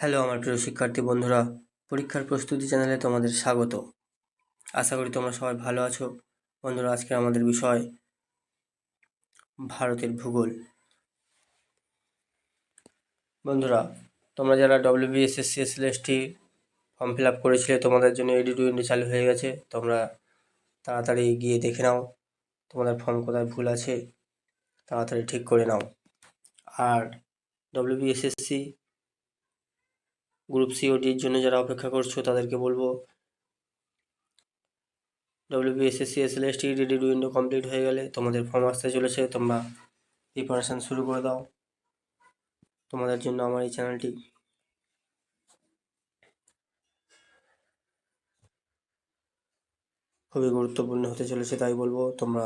Hello আমার প্রিয় শিক্ষার্থী বন্ধুরা, পরীক্ষার প্রস্তুতি চ্যানেলে তোমাদের স্বাগত। আশা করি তোমরা সবাই ভালো আছো। বন্ধুরা, আজকে আমাদের বিষয় ভারতের ভূগোল। বন্ধুরা, তোমরা যারা WBSSC SLST form fill up করেছিলে, তোমাদের জন্য এডিট উইন্ডো চালু হয়ে গেছে। তোমরা তাড়াতাড়ি গিয়ে দেখে নাও, তোমাদের ফর্ম কোথায় ভুল আছে। তাড়াতাড়ি ঠিক করে নাও। আর ডব্লিউবিএসএসসি গ্রুপ সিওডির জন্য যারা অপেক্ষা করছ, তাদেরকে বলব WBSSC S L S T ready window complete হয়ে গেলে তোমাদের ফর্ম আসতে চলেছে, তোমরা প্রিপারেশান শুরু করে দাও। তোমাদের জন্য আমার এই চ্যানেলটি খুবই গুরুত্বপূর্ণ হতে চলেছে, তাই বলব তোমরা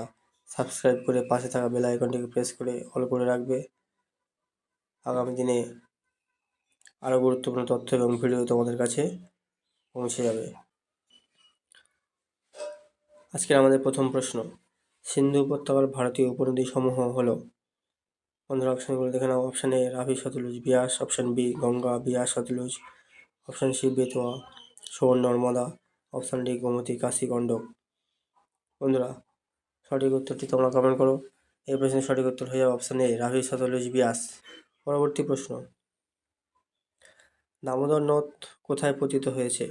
সাবস্ক্রাইব করে পাশে থাকা বেল আইকনটিকে প্রেস করে অল করে রাখবে। আগামী দিনে আরও গুরুত্বপূর্ণ তথ্য এবং ভিডিও তোমাদের কাছে পৌঁছে যাবে। আজকের আমাদের প্রথম প্রশ্ন, সিন্ধু উপত্যকার ভারতীয় উপনদী সমূহ হলো, বন্ধুরা অপশানগুলো দেখে নাও। Option A Ravi Sutlej Beas option B Ganga, Beas Sutlej option C Betwa Son Narmada option D Gomti, Kashi, Gandak. বন্ধুরা, সঠিক উত্তরটি তোমরা কমেন্ট করো। এই প্রশ্নের সঠিক উত্তর হয়ে যাবে অপশান এ রাভি সতলুজ বিয়াস। পরবর্তী প্রশ্ন দামোদর নদ কোথায় পতিত হয়েছে?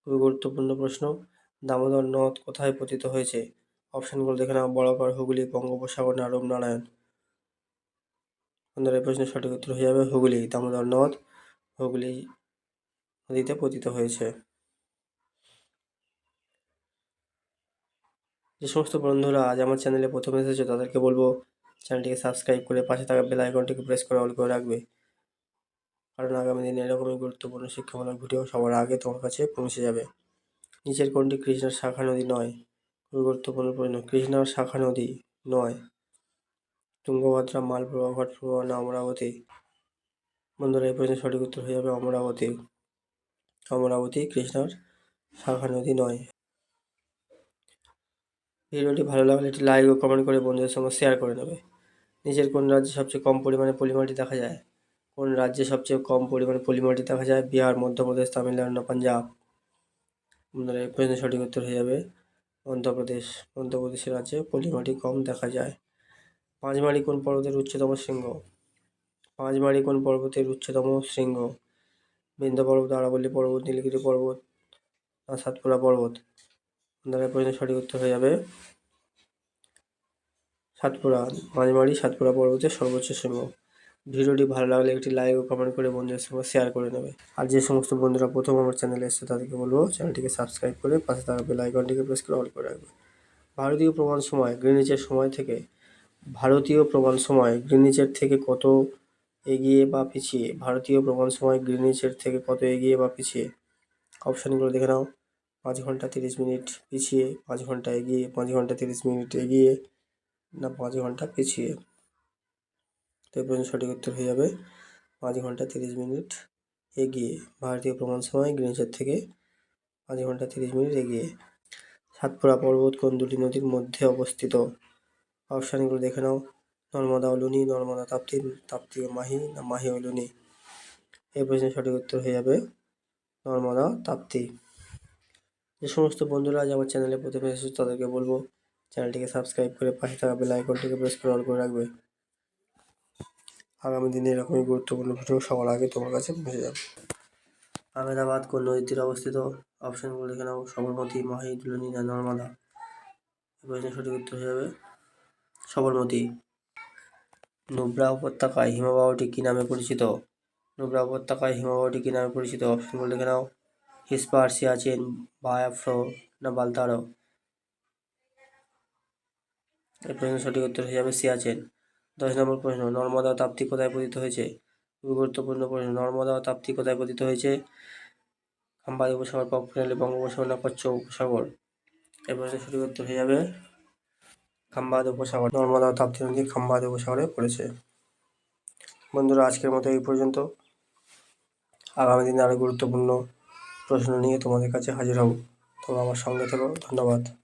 খুবই গুরুত্বপূর্ণ প্রশ্ন। দামোদর নদ কোথায় পতিত হয়েছে? অপশানগুলো দেখে নাও। বড়কর হুগলি, বঙ্গোপসাগর, না রূপনারায়ণ? এই প্রশ্নের সঠিক উত্তর হয়ে যাবে হুগলি। দামোদর নদ হুগলি নদীতে পতিত হয়েছে। যে সমস্ত বন্ধুরা আজ আমার চ্যানেলে প্রথমে এসেছে, তাদেরকে বলব চ্যানেলটিকে সাবস্ক্রাইব করে পাশে থাকা বেল আইকনটিকে প্রেস করে অল করে রাখবে। কারণ আগামী দিনে এরকমই গুরুত্বপূর্ণ শিক্ষামূলক ভিডিও সবার আগে তোমার কাছে পৌঁছে যাবে। নিচের কোনটি কৃষ্ণার শাখা নদী নয়, খুবই গুরুত্বপূর্ণ প্রশ্ন। কৃষ্ণার শাখা নদী নয়। তুঙ্গভদ্রা, মালপ্রভা, ঘটপ্রভা, না অমরাবতী? বন্ধুরা, এই প্রশ্নের সঠিক উত্তর হয়ে যাবে অমরাবতী। অমরাবতী কৃষ্ণার শাখা নদী নয়। ভিডিওটি ভালো লাগলে একটি লাইক ও কমেন্ট করে বন্ধুদের সঙ্গে শেয়ার করে নেবে। নিজের কোন রাজ্যে সবচেয়ে কম পরিমাণে পলিমাটি দেখা যায়। কোন রাজ্যে সবচেয়ে কম পরিমাণে পলিমাটি দেখা যায়? বিহার, মধ্যপ্রদেশ, তামিলনাড়ু, না পাঞ্জাব? আপনার এই প্রশ্নের সঠিক উত্তর হয়ে যাবে। অন্ধ্রপ্রদেশ অন্ধ্রপ্রদেশের রাজ্যে পলিমাটি কম দেখা যায়। পাঁচমারি কোন পর্বতের উচ্চতম শৃঙ্গ? পাঁচমারি কোন পর্বতের উচ্চতম শৃঙ্গ? বৃন্দ পর্বত, আরাবল্লী পর্বত, নীলগিরি পর্বত, না সাতপুরা পর্বত? আপনার প্রশ্নের সঠিক উত্তর হয়ে যাবে। সাতপুরা, পাঁচমারি সাতপুরা পর্বতের সর্বোচ্চ শৃঙ্গ। ভিডিওটি ভালো লাগলে একটি লাইক ও কমেন্ট করে বন্ধুদের সঙ্গে শেয়ার করে নেবে। আর যে সমস্ত বন্ধুরা প্রথম আমার চ্যানেলে এসছে, তাদেরকে বলব চ্যানেলটিকে সাবস্ক্রাইব করে পাশে থাকা বেল আইকনটিকে প্রেস করে অল করে রাখবে। ভারতীয় প্রমাণ সময় গ্রিনিচের সময় থেকে, ভারতীয় প্রমাণ সময় গ্রিনিচের থেকে কত এগিয়ে বা পিছিয়ে, ভারতীয় প্রমাণ সময় গ্রিনিচের থেকে কত এগিয়ে বা পিছিয়ে অপশানগুলো দেখে নাও। পাঁচ ঘণ্টা তিরিশ মিনিট পিছিয়ে, পাঁচ ঘণ্টা এগিয়ে, পাঁচ ঘণ্টা তিরিশ মিনিট এগিয়ে, না পাঁচ ঘণ্টা পিছিয়ে। তো এই সঠিক উত্তর হয়ে যাবে। পাঁচ ঘণ্টা তিরিশ মিনিট এগিয়ে। ভারতীয় প্রমাণ সময় গ্রিনিচের থেকে পাঁচ ঘণ্টা তিরিশ মিনিট এগিয়ে। সাতপুরা পর্বত কোন দুটি নদীর মধ্যে অবস্থিত। অপশানগুলো দেখে নাও। নর্মদা অলুনি, নর্মদা তাপ্তি তাপ্তি মাহি, না মাহি অলুনি। এই প্রশ্নের সঠিক উত্তর হয়ে যাবে নর্মদা তাপ্তি। যে সমস্ত বন্ধুরা আজ আমার চ্যানেলে প্রথমে এসেছে তাদেরকে বলব, চ্যানেলটিকে সাবস্ক্রাইব করে পাশে থাকা বেল আইকনটিকে প্রেস করে অল করে রাখবে। আগামী দিনে এরকমই গুরুত্বপূর্ণ ভিডিও সবার আগে তোমার কাছে পৌঁছে যাবে। আহমেদাবাদ কোন নদীর অবস্থিত? অপশানগুলো দেখে নাও। সবরমতী মাহি না নর্মদা। এই প্রশ্নের সঠিক উত্তর হয়ে যাবে সবরমতী। নুব্রা উপত্যকায় হিমবাহটি কী নামে পরিচিত? নুব্রা উপত্যকায় হিমবাহটি কী নামে পরিচিত? অপশানগুলো দেখে নাও। হিসপার সিয়াচেন বায়াফ্রো না বালতারো? এই প্রশ্নের সঠিক উত্তর হয়ে যাবে সিয়াচেন। দশ নম্বর প্রশ্ন, নর্মদা তাপ্তি কোথায় পতিত হয়েছে? খুবই গুরুত্বপূর্ণ প্রশ্ন, নর্মদা তাপ্তি কোথায় পতিত হয়েছে? খাম্বাদ উপসাগর পক্ষালী বঙ্গোপসাগর না কচ্ছ উপসাগর? এই প্রশ্নের সঠিক উত্তর হয়ে যাবে খাম্বাদ উপসাগর। নর্মদা তাপ্তি নদী খাম্বাদ উপসাগরে পড়েছে। বন্ধুরা, আজকের মতো এই পর্যন্ত। আগামী দিনে আরও গুরুত্বপূর্ণ প্রশ্ন নিয়ে তোমাদের কাছে হাজির হব। তোমরা আমার সঙ্গে থেকো। ধন্যবাদ।